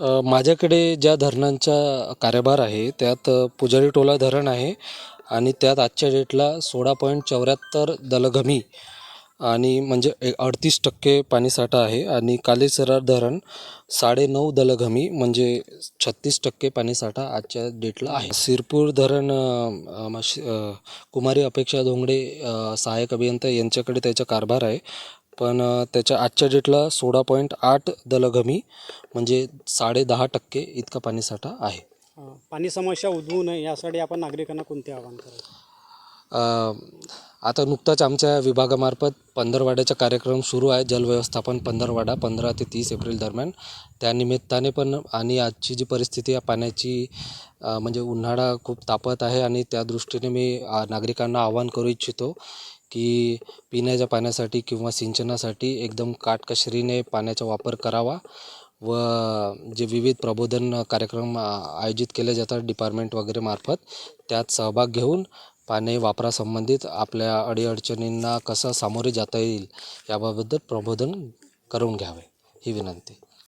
माझ्याकडे ज्या धरणांचा कार्यभार आहे त्यात पुजारी टोला धरण आहे आणि त्यात आजच्या डेटला सोळा पॉईंट चौऱ्याहत्तर दलघमी आणि म्हणजे ए अडतीस टक्के पाणीसाठा आहे आणि कालेसरार धरण साडेनऊ दलघमी म्हणजे छत्तीस टक्के पाणीसाठा आजच्या डेटला आहे. सिरपूर धरण कुमारी अपेक्षा धोंगडे सहाय्यक अभियंता यांच्याकडे त्याचा कारभार आहे. पण त्याच्या आजच्या डेटला सोळा पॉईंट आठ दलघमी म्हणजे साडे दहा टक्के इतका पाणीसाठा आहे. पाणी समस्या उद्भवू नये यासाठी आपण नागरिकांना कोणते आवाहन कराल अ, आता नुकताच आमच्या विभागामार्फत पंधरवाड्याचा कार्यक्रम सुरू आहे जलव्यवस्थापन पंधरवाडा पंधरा ते तीस एप्रिल दरम्यान. त्यानिमित्ताने पण आणि आजची जी परिस्थिती आहे पाण्याची म्हणजे उन्हाळा खूप तापत आहे आणि त्या दृष्टीने मी नागरिकांना आवाहन करू इच्छितो की पिण्याच्या पाण्यासाठी किंवा सिंचनासाठी एकदम काटकशरीने पाण्याचा वापर करावा व जे विविध प्रबोधन कार्यक्रम आयोजित केले जातात डिपार्टमेंट वगैरे मार्फत त्यात सहभाग घेऊन पाणी वापरासंबंधित आपल्या अडीअडचणींना कसं सामोरे जाता येईल याबाबत प्रबोधन करून घ्यावे ही विनंती.